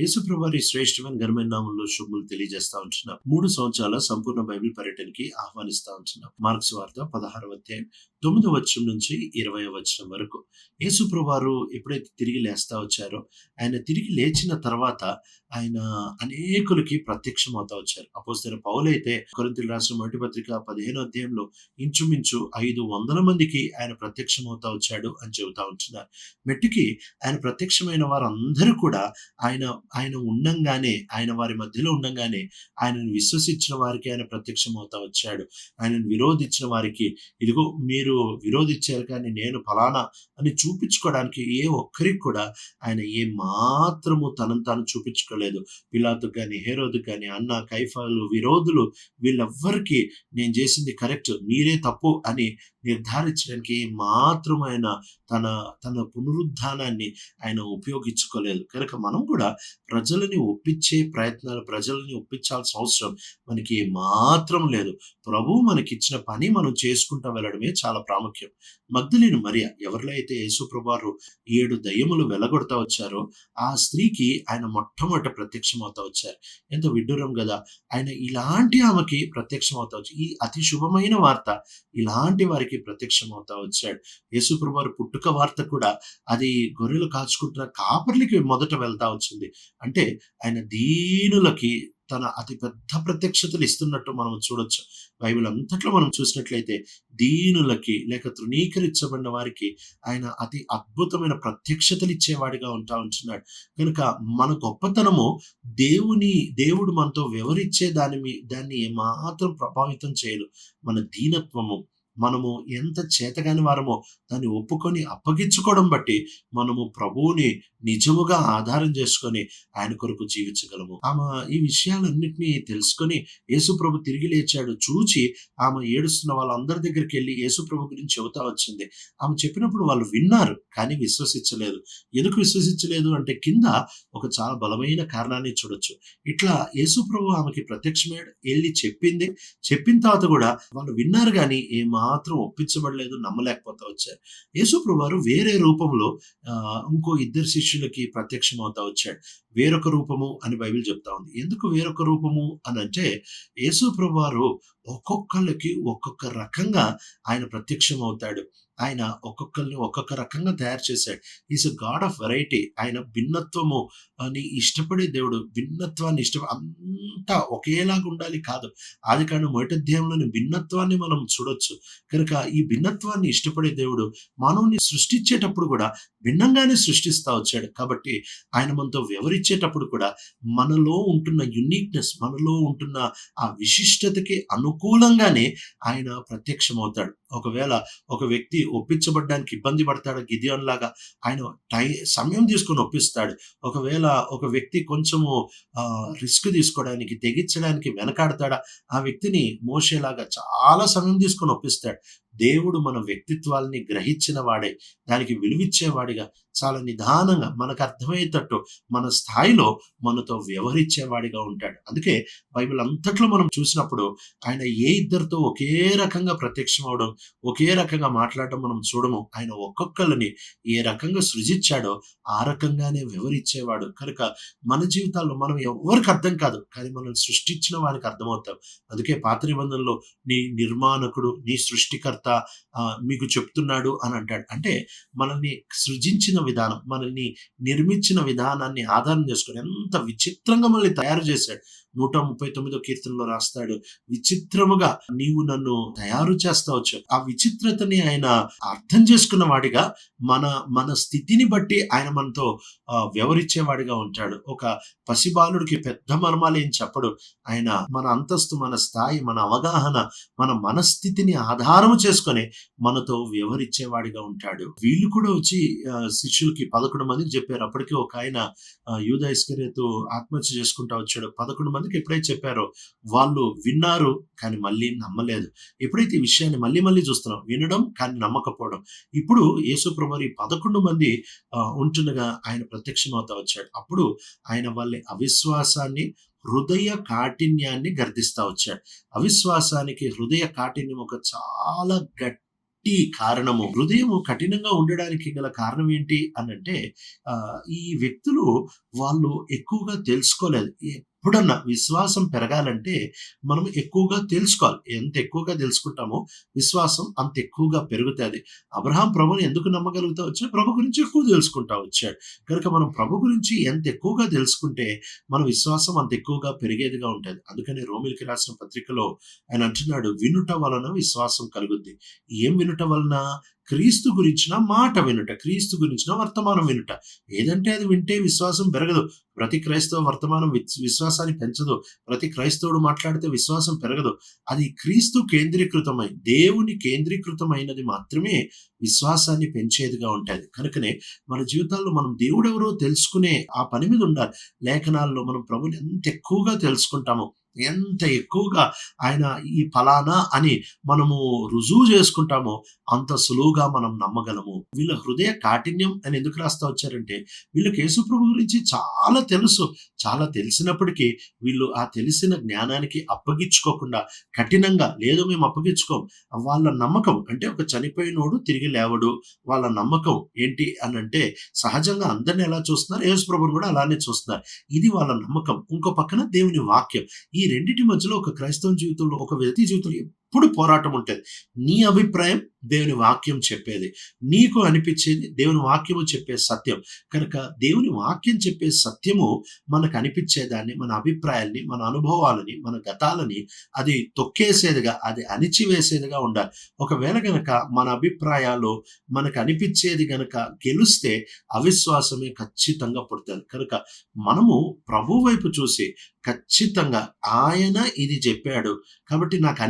యేసుప్రభారి శ్రేష్టమైన ఘనమైన నామంలో శుభములు తెలియజేస్తా ఉంటున్నాం. మూడు సంవత్సరాల సంపూర్ణ బైబిల్ పర్యటనకి ఆహ్వానిస్తా ఉంటున్నాం. మార్క్స్ వార్త పదహారవ అధ్యాయం తొమ్మిది వచ్చం నుంచి ఇరవై వచనం వరకు. యేసుప్రభారు ఎప్పుడైతే తిరిగి లేస్తా వచ్చారో ఆయన తిరిగి లేచిన తర్వాత ఆయన అనేకులకి ప్రత్యక్షం అవుతా వచ్చారు. అపోస్తైన పౌలైతే కొరింతలు రాసిన మొదటి పత్రిక పదిహేను అధ్యాయంలో ఇంచుమించు ఐదు వందల మందికి ఆయన ప్రత్యక్షం అవుతా వచ్చాడు అని చెబుతా ఉంటున్నారు. మెట్టికి ఆయన ప్రత్యక్షమైన వారందరూ కూడా ఆయన ఆయన ఉండంగానే ఆయన వారి మధ్యలో ఉండంగానే ఆయనను విశ్వసించిన వారికి ఆయన ప్రత్యక్షం అవుతా వచ్చాడు. ఆయనను విరోధించిన వారికి ఇదిగో మీరు విరోధించారు కానీ నేను ఫలానా అని చూపించుకోవడానికి ఏ ఒక్కరికి కూడా ఆయన ఏ మాత్రము తనను తాను చూపించుకోలేదు. పిలాతు కానీ హేరోదు కానీ అన్న కైఫాలు విరోధులు వీళ్ళెవ్వరికి నేను చేసింది కరెక్ట్ మీరే తప్పు అని నిర్ధారించడానికి ఏ ఆయన తన తన పునరుద్ధానాన్ని ఆయన ఉపయోగించుకోలేదు. కనుక మనం కూడా ప్రజలని ఒప్పించే ప్రయత్నాలు ప్రజలని ఒప్పించాల్సిన అవసరం మనకి ఏ మాత్రం లేదు. ప్రభు మనకిచ్చిన పని మనం చేసుకుంటూ వెళ్ళడమే చాలా ప్రాముఖ్యం. మగ్ధులేని మరియ ఎవరిలో అయితే యేసుప్రభారు ఏడు దయ్యములు వెలగొడతా వచ్చారో ఆ స్త్రీకి ఆయన మొట్టమొదట ప్రత్యక్షమవుతా వచ్చారు. ఎంత విడ్డూరం కదా ఆయన ఇలాంటి ఆమెకి ప్రత్యక్షం అవుతా వచ్చారు ఈ అతి శుభమైన వార్త ఇలాంటి వారికి ప్రత్యక్షం అవుతా వచ్చాడు యేసుప్రభారు పుట్టుక వార్త కూడా అది గొర్రెలు కాచుకుంటున్న కాపర్లకి మొదట వెళ్తా వచ్చింది. అంటే ఆయన దీనులకి తన అతి పెద్ద ప్రత్యక్షతలు ఇస్తున్నట్టు మనం చూడొచ్చు. బైబిల్ అంతట్లో మనం చూసినట్లయితే దీనులకి లేక తృణీకరించబడిన వారికి ఆయన అతి అద్భుతమైన ప్రత్యక్షతలు ఇచ్చేవాడిగా ఉంటా ఉంటున్నాడు. కనుక మన గొప్పతనము దేవుని దేవుడు మనతో వివరించే దాని మీ దాన్ని ఏమాత్రం ప్రభావితం చేయదు. మన దీనత్వము మనము ఎంత చేతగాని వారమో దాన్ని ఒప్పుకొని అప్పగించుకోవడం బట్టి మనము ప్రభువుని నిజముగా ఆధారం చేసుకొని ఆయన కొరకు జీవించగలము. ఆమె ఈ విషయాలన్నింటినీ తెలుసుకొని యేసుప్రభు తిరిగి లేచాడు. చూచి ఆమె ఏడుస్తున్న వాళ్ళందరి దగ్గరికి వెళ్ళి యేసుప్రభు గురించి చెబుతా వచ్చింది. ఆమె చెప్పినప్పుడు వాళ్ళు విన్నారు కానీ విశ్వసించలేదు. ఎందుకు విశ్వసించలేదు అంటే కింద ఒక చాలా బలమైన కారణాన్ని చూడొచ్చు. ఇట్లా యేసుప్రభు ఆమెకి ప్రత్యక్షమే వెళ్ళి చెప్పింది. చెప్పిన తర్వాత కూడా వాళ్ళు విన్నారు కానీ ఏమా మాత్రం ఒప్పించబడలేదు నమ్మలేకపోతా వచ్చారు. యేసుప్రభు వారు వేరే రూపంలో ఆ, ఇంకో ఇద్దరు శిష్యులకి ప్రత్యక్షం అవుతా వచ్చాడు. వేరొక రూపము అని బైబిల్ చెప్తా ఉంది. ఎందుకు వేరొక రూపము అని అంటే యేసుప్రభు వారు ఒక్కొక్కళ్ళకి ఒక్కొక్క రకంగా ఆయన ప్రత్యక్షం అవుతాడు ఆయన ఒక్కొక్కరిని ఒక్కొక్క రకంగా తయారు చేశాడు. Is a god of variety ఆయన భిన్నత్వము అని ఇష్టపడే దేవుడు భిన్నత్వాన్ని ఇష్ట అంతా ఒకేలాగా ఉండాలి కాదు. అది కానీ మొదటి అధ్యాయంలోని భిన్నత్వాన్ని మనం చూడొచ్చు. కనుక ఈ భిన్నత్వాన్ని ఇష్టపడే దేవుడు మానవుని సృష్టించేటప్పుడు కూడా భిన్నంగానే సృష్టిస్తా వచ్చాడు. కాబట్టి ఆయన మనతో వివరించేటప్పుడు కూడా మనలో ఉంటున్న యునిక్నెస్ మనలో ఉంటున్న ఆ విశిష్టతకి అనుకూలంగానే ఆయన ప్రత్యక్షమవుతాడు. ఒకవేళ ఒక వ్యక్తి ఒప్పించబడ్డానికి ఇబ్బంది పడతాడు గిదియోన్ లాగా. ఆయన టై సమయం తీసుకొని ఒప్పిస్తాడు. ఒకవేళ ఒక వ్యక్తి కొంచెము రిస్క్ తీసుకోవడానికి తెగించడానికి వెనకాడతాడా? ఆ వ్యక్తిని మోసేలాగా చాలా సమయం తీసుకొని ఒప్పిస్తాడు. దేవుడు మన వ్యక్తిత్వాల్ని గ్రహించిన వాడే దానికి విలువిచ్చేవాడిగా చాలా నిదానంగా మనకు అర్థమయ్యేటట్టు మన స్థాయిలో మనతో వ్యవహరించేవాడిగా ఉంటాడు. అందుకే బైబిల్ అంతట్లో మనం చూసినప్పుడు ఆయన ఏ ఇద్దరితో ఒకే రకంగా ప్రత్యక్షం అవడం ఒకే రకంగా మాట్లాడడం మనం చూడము. ఆయన ఒక్కొక్కరిని ఏ రకంగా సృజించాడో ఆ రకంగానే వివరించేవాడు. కనుక మన జీవితాల్లో మనం ఎవరికి అర్థం కాదు కానీ మనం సృష్టించిన వానికి అర్థమవుతాం. అందుకే పాత నిబంధనలో నీ నిర్మాణకుడు నీ సృష్టికర్త ఆ, మీకు చెప్తున్నాడు అని అంటాడు. అంటే మనల్ని సృజించిన విధానం మనల్ని నిర్మించిన విధానాన్ని ఆధారం చేసుకుని ఎంత విచిత్రంగా మనల్ని తయారు చేశాడు. నూట ముప్పై తొమ్మిదో కీర్తనలో రాస్తాడు. విచిత్రముగా నీవు నన్ను తయారు చేస్తావచ్చు. ఆ విచిత్రతని ఆయన అర్థం చేసుకున్న వాడిగా మన మన స్థితిని బట్టి ఆయన మనతో ఆ, వ్యవహరించేవాడిగా ఉంటాడు. ఒక పసిబాలుడికి పెద్ద మర్మాలు ఏం చెప్పడు. ఆయన మన అంతస్తు మన స్థాయి మన అవగాహన మన మనస్థితిని ఆధారము చేసుకొని మనతో వ్యవహరించేవాడిగా ఉంటాడు. వీళ్ళు కూడా వచ్చి శిష్యులకి పదకొండు మందికి చెప్పారు. అప్పటికే ఒక ఆయన ఆ, యూద ఆత్మహత్య చేసుకుంటా వచ్చాడు. పదకొండు మంది మందికి ఎప్పుడైతే చెప్పారో. వాళ్ళు విన్నారు కానీ మళ్ళీ నమ్మలేదు. ఎప్పుడైతే ఈ విషయాన్ని మళ్ళీ మళ్ళీ చూస్తున్నాం వినడం కానీ నమ్మకపోవడం. ఇప్పుడు యేసుప్రభారి పదకొండు మంది ఉంటుండగా ఆయన ప్రత్యక్షం అవుతా వచ్చాడు. అప్పుడు ఆయన వాళ్ళ అవిశ్వాసాన్ని హృదయ కాఠిన్యాన్ని గర్దిస్తా వచ్చాడు. అవిశ్వాసానికి హృదయ కాఠిన్యం ఒక చాలా గట్టి కారణము. హృదయము కఠినంగా ఉండడానికి గల కారణం ఏంటి అనంటే ఈ వ్యక్తులు వాళ్ళు ఎక్కువగా తెలుసుకోలేదు. ఎప్పుడన్నా విశ్వాసం పెరగాలంటే మనం ఎక్కువగా తెలుసుకోవాలి. ఎంత ఎక్కువగా తెలుసుకుంటామో విశ్వాసం అంత ఎక్కువగా పెరుగుతుంది అబ్రహాం ప్రభుని ఎందుకు నమ్మగలుగుతా వచ్చాడు? ప్రభు గురించి ఎక్కువ తెలుసుకుంటా వచ్చాడు. కనుక మనం ప్రభు గురించి ఎంత ఎక్కువగా తెలుసుకుంటే మన విశ్వాసం అంత ఎక్కువగా పెరిగేదిగా ఉంటుంది అందుకని రోమీయులకి రాసిన పత్రికలో ఆయన అంటున్నాడు, "వినుట వలన విశ్వాసం కలుగుద్ది." ఏం వినుట వలన? క్రీస్తు గురించిన మాట వినుట. క్రీస్తు గురించిన వర్తమానం వినుట. ఏదంటే అది వింటే విశ్వాసం పెరగదు. ప్రతి క్రైస్తవ వర్తమానం విశ్వాసాన్ని పెంచదు. ప్రతి క్రైస్తవుడు మాట్లాడితే విశ్వాసం పెరగదు. అది క్రీస్తు కేంద్రీకృతమై, దేవుని కేంద్రీకృతమైనది మాత్రమే విశ్వాసాన్ని పెంచేదిగా ఉంటుంది కనుకనే మన జీవితాల్లో మనం దేవుడెవరో తెలుసుకునే ఆ పని మీద ఉండాలి. లేఖనాల్లో మనం ప్రభుని ఎంత ఎక్కువగా తెలుసుకుంటామో, ఎంత ఎక్కువగా ఆయన ఈ ఫలానా అని మనము రుజువు చేసుకుంటామో అంత సులువుగా మనం నమ్మగలము. వీళ్ళ హృదయ కాఠిన్యం అని ఎందుకు రాస్తా వచ్చారంటే వీళ్ళకి యేసుప్రభు గురించి చాలా తెలుసు. చాలా తెలిసినప్పటికీ వీళ్ళు ఆ తెలిసిన జ్ఞానానికి అప్పగించుకోకుండా కఠినంగా లేదు మేము అప్పగించుకోం. వాళ్ళ నమ్మకం అంటే ఒక చనిపోయినోడు తిరిగి లేవడు. వాళ్ళ నమ్మకం ఏంటి అనంటే సహజంగా అందరిని ఎలా చూస్తున్నారు యేసుప్రభుని కూడా అలానే చూస్తున్నారు. ఇది వాళ్ళ నమ్మకం. ఇంకో పక్కన దేవుని వాక్యం. ఈ రెండింటి మధ్యలో ఒక క్రైస్తవ జీవితంలో ఒక వ్యక్తి జీవితంలో ఎప్పుడు పోరాటం ఉంటుంది నీ అభిప్రాయం దేవుని వాక్యం చెప్పేది. నీకు అనిపించేది దేవుని వాక్యము చెప్పే సత్యం. కనుక దేవుని వాక్యం చెప్పే సత్యము మనకు అనిపించేదాన్ని, మన అభిప్రాయాల్ని, మన అనుభవాలని, మన గతాలని అది తొక్కేసేదిగా, అది అణిచివేసేదిగా ఉండాలి. ఒకవేళ గనక మన అభిప్రాయాలు మనకు అనిపించేది గనక గెలుస్తే అవిశ్వాసమే ఖచ్చితంగా పుడుతుంది కనుక మనము ప్రభు వైపు చూసి ఖచ్చితంగా ఆయన ఇది చెప్పాడు. కాబట్టి నాకు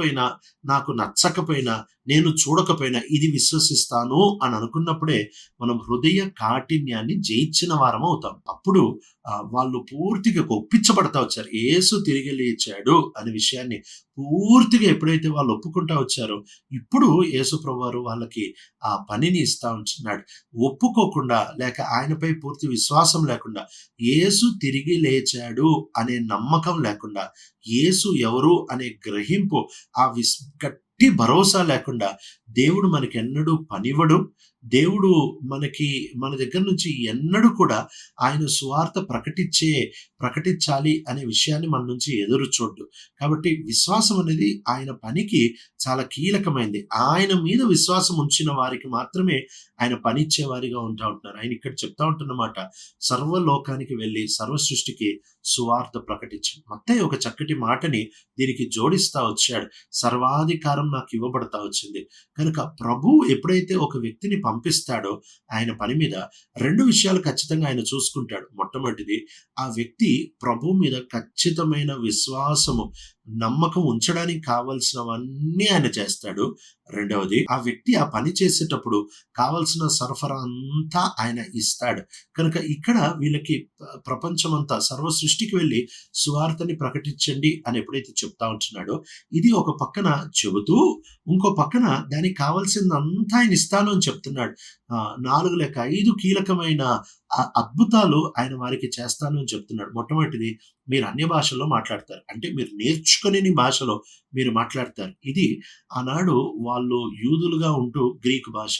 నచ్చకపోయినా నాకు నచ్చకపోయినా, నేను చూడకపోయినా ఇది విశ్వసిస్తాను అని అనుకున్నప్పుడే మనం హృదయ కాఠిన్యాన్ని జయించిన వారమవుతాం. అప్పుడు వాళ్ళు పూర్తిగా ఒప్పించబడతా వచ్చారు. ఏసు తిరిగి లేచాడు అనే విషయాన్ని పూర్తిగా ఎప్పుడైతే వాళ్ళు ఒప్పుకుంటా వచ్చారో, ఇప్పుడు యేసు ప్రభువారు వాళ్ళకి ఆ పనిని ఇస్తా ఉంటున్నాడు. ఒప్పుకోకుండా లేక ఆయనపై పూర్తి విశ్వాసం లేకుండా, యేసు తిరిగి లేచాడు అనే నమ్మకం లేకుండా, యేసు ఎవరు అనే గ్రహింపు ఆ విస్ గట్టి భరోసా లేకుండా దేవుడు మనకెన్నడూ పనివ్వడు. దేవుడు మనకి మన దగ్గర నుంచి ఎన్నడూ కూడా ఆయన సువార్త ప్రకటించే ప్రకటించాలి అనే విషయాన్ని మన నుంచి ఎదురు చూడ్డు కాబట్టి విశ్వాసం అనేది ఆయన పనికి చాలా కీలకమైంది. ఆయన మీద విశ్వాసం ఉంచిన వారికి మాత్రమే ఆయన పనిచ్చే వారిగా ఉంటా ఉంటున్నారు. ఆయన ఇక్కడ చెప్తా ఉంటున్నమాట. సర్వలోకానికి వెళ్ళి సర్వ సృష్టికి సువార్త ప్రకటించి మొత్తం ఒక చక్కటి మాటని దీనికి జోడిస్తా వచ్చాడు. సర్వాధికారం నాకు ఇవ్వబడతా వచ్చింది. కనుక ప్రభు ఎప్పుడైతే ఒక వ్యక్తిని పంపిస్తాడో ఆయన పని మీద రెండు విషయాలు ఖచ్చితంగా ఆయన చూసుకుంటాడు. మొట్టమొదటిది ఆ వ్యక్తి ప్రభు మీద ఖచ్చితమైన విశ్వాసము, నమ్మకం ఉంచడానికి కావాల్సినవన్నీ ఆయన చేస్తాడు. రెండవది ఆ వ్యక్తి ఆ పని చేసేటప్పుడు కావాల్సిన సరఫరా అంతా ఆయన ఇస్తాడు. కనుక ఇక్కడ వీళ్ళకి ప్రపంచం ప్రపంచమంతా సర్వ సృష్టికి వెళ్ళి సువార్తని ప్రకటించండి అని ఎప్పుడైతే చెప్తా ఉంటున్నాడో, ఇది ఒక పక్కన చెబుతూ, ఇంకో పక్కన దానికి కావాల్సిందంతా ఆయన ఇస్తాను అని చెప్తున్నాడు. చెప్తున్నాడు నాలుగు లెక్క ఐదు కీలకమైన ఆ అద్భుతాలు ఆయన వారికి చేస్తాను అని చెప్తున్నాడు. మొట్టమొదటిది మీరు అన్య భాషల్లో మాట్లాడతారు. అంటే మీరు నేర్చుకునే భాషలో మీరు మాట్లాడతారు. ఇది ఆనాడు వాళ్ళు యూదులుగా ఉంటూ గ్రీక్ భాష,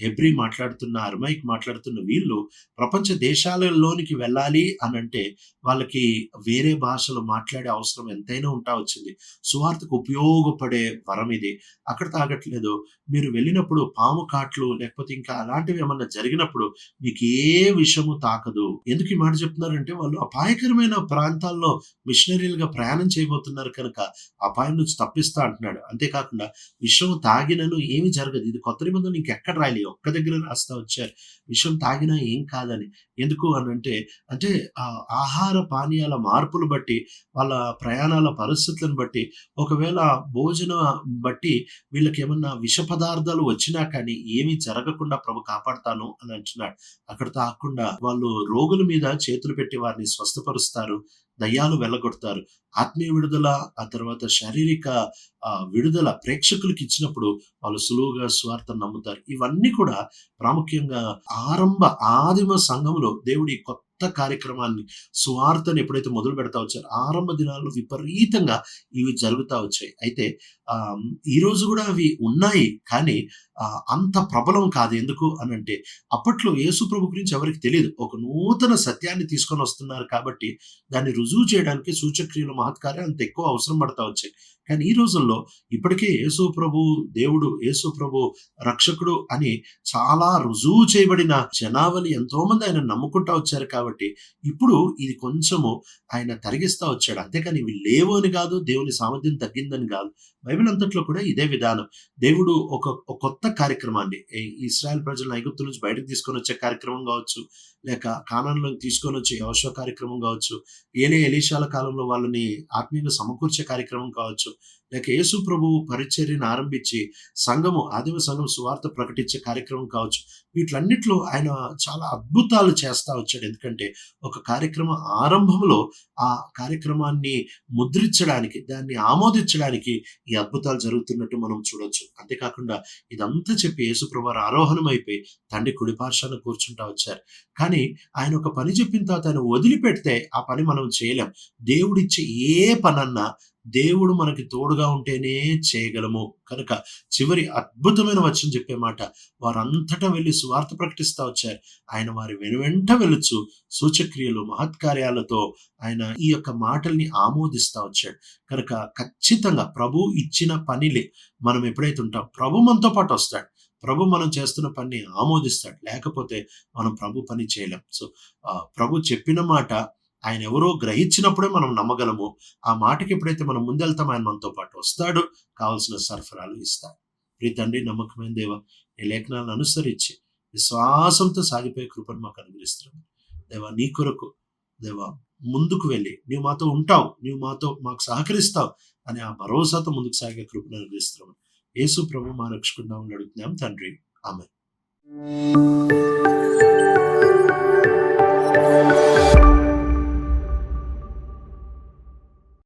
హెబ్రీ మాట్లాడుతున్న, అర్మైక్ మాట్లాడుతున్న వీళ్ళు ప్రపంచ దేశాలలోనికి వెళ్ళాలి అని అంటే వాళ్ళకి వేరే భాషలు మాట్లాడే అవసరం ఎంతైనా ఉంటా వచ్చింది. సువార్తకు ఉపయోగపడే వరం ఇది. అక్కడ తాగట్లేదు మీరు వెళ్ళినప్పుడు పాము కాట్లు లేకపోతే ఇంకా అలాంటివి ఏమన్నా జరిగినప్పుడు మీకు ఏ విషము తాకదు. ఎందుకు ఈ మాట చెప్తున్నారంటే వాళ్ళు అపాయకరమైన ప్రాంతాల్లో మిషనరీలుగా ప్రయాణం చేయబోతున్నారు కనుక అపాయం నుంచి తప్పిస్తా అంటున్నాడు. అంతేకాకుండా విషయం తాగినను ఏమి జరగదు. ఇది కొత్త నిబంధనలు ఇంకెక్కడ రాయలే. ఒక్క దగ్గర రాస్తా వచ్చారు. విషం తాగినా ఏం కాదని. ఎందుకు అని అంటే అంటే ఆహార పానీయాల మార్పులు బట్టి, వాళ్ళ ప్రయాణాల పరిస్థితులను బట్టి, ఒకవేళ భోజన బట్టి వీళ్ళకి ఏమన్నా విష పదార్థాలు వచ్చినా కానీ ఏమీ జరగకుండా ప్రభు కాపాడతాను అని అంటున్నాడు. అక్కడితో కాకుండా వాళ్ళు రోగుల మీద చేతులు పెట్టి వారిని స్వస్థపరుస్తారు. దయ్యాలు వెళ్ళగొడతారు. ఆత్మీయ విడుదల, ఆ తర్వాత శారీరక విడుదల ప్రేక్షకులకి ఇచ్చినప్పుడు వాళ్ళు సులువుగా స్వార్థ నమ్ముతారు. ఇవన్నీ కూడా ప్రాముఖ్యంగా ఆరంభ ఆదిమ సంఘంలో దేవుడి కొత్త కొత్త కార్యక్రమాన్ని సువార్తను ఎప్పుడైతే మొదలు పెడతా వచ్చారో ఆరంభ దినాల్లో విపరీతంగా ఇవి జరుగుతా వచ్చాయి. అయితే ఈరోజు ఈ రోజు కూడా అవి ఉన్నాయి కానీ అంత ప్రబలం కాదు. ఎందుకు అని అంటే అప్పట్లో యేసు ప్రభు గురించి ఎవరికి తెలియదు. ఒక నూతన సత్యాన్ని తీసుకొని వస్తున్నారు కాబట్టి దాన్ని రుజువు చేయడానికి సూచక్రియలు మహత్కార్యాలు అంత ఎక్కువ అవసరం పడతా వచ్చాయి. కానీ ఈ రోజుల్లో ఇప్పటికే యేసు ప్రభు దేవుడు యేసు ప్రభు రక్షకుడు అని చాలా రుజువు చేయబడిన జనావళి ఎంతో మంది ఆయన నమ్ముకుంటా వచ్చారు కాబట్టి ఇప్పుడు ఇది కొంచెము ఆయన తరిగిస్తా వచ్చాడు. అంతేకాని ఇవి లేవు అని కాదు దేవుని సామర్థ్యం తగ్గిందని కాదు. బైబిల్ అంతట్లో కూడా ఇదే విధానం. దేవుడు ఒక ఒక కొత్త కార్యక్రమాన్ని ఈ ఇస్రాయల్ ప్రజలను ఐగుప్తు నుంచి బయటకు తీసుకొని వచ్చే కార్యక్రమం కావచ్చు లేక కానాన్లోకి తీసుకొని వచ్చే యవశ కార్యక్రమం కావచ్చు ఏలే ఎలీషాల కాలంలో వాళ్ళని ఆత్మీయంగా సమకూర్చే కార్యక్రమం కావచ్చు లేక యేసు ప్రభువు పరిచర్యను ఆరంభించి సంఘము ఆదిమ సంఘం సువార్త ప్రకటించే కార్యక్రమం కావచ్చు. వీటిలన్నిట్లో ఆయన చాలా అద్భుతాలు చేస్తూ వచ్చాడు. ఎందుకంటే ఒక కార్యక్రమ ఆరంభంలో ఆ కార్యక్రమాన్ని ముద్రించడానికి దాన్ని ఆమోదించడానికి ఈ అద్భుతాలు జరుగుతున్నట్టు మనం చూడొచ్చు. అంతేకాకుండా ఇదంతా చెప్పి యేసుప్రభు ఆరోహణం అయిపోయి తండ్రి కుడిపార్శాన కూర్చుంటా వచ్చారు. కానీ ఆయన ఒక పని చెప్పిన తర్వాత ఆయన వదిలిపెడితే ఆ పని మనం చేయలేం. దేవుడిచ్చే ఏ పనన్నా దేవుడు మనకి తోడుగా ఉంటేనే చేయగలము. కనుక చివరి అద్భుతమైన వచనం చెప్పే మాట వారంతటా వెళ్ళి సువార్త ప్రకటిస్తూ వచ్చారు. ఆయన వారి వెనువెంట వెళ్ళొచ్చు సూచక్రియలు మహత్కార్యాలతో ఆయన ఈ యొక్క మాటల్ని ఆమోదిస్తా వచ్చాడు. కనుక ఖచ్చితంగా ప్రభు ఇచ్చిన పనిలే మనం ఎప్పుడైతే ఉంటాం ప్రభు మనతో పాటు వస్తాడు. ప్రభు మనం చేస్తున్న పని ఆమోదిస్తాడు. లేకపోతే మనం ప్రభు పని చేయలేం. సో ప్రభు చెప్పిన మాట ఆయన ఎవరో గ్రహించినప్పుడే మనం నమ్మగలము. ఆ మాటకి ఎప్పుడైతే మనం ముందెళ్తాం ఆయన మనతో పాటు వస్తాడు. కావాల్సిన సరఫరాలు ఇస్తాడు. ప్రీ తండ్రి నమ్మకమైన దేవ ఈ లేఖనాలను అనుసరించి విశ్వాసంతో సాగిపోయే కృపను మాకు అనుగ్రహిస్తున్నాం దేవా నీ కొరకు దేవా ముందుకు వెళ్ళి నీవు మాతో ఉంటావు. నీవు మాతో మాకు సహకరిస్తావు అనే ఆ భరోసాతో ముందుకు సాగే కృపను అనుగ్రహిస్తున్నాం యేసు ప్రభు మా రక్షకుండా అడుగుతున్నాం. తండ్రి ఆమె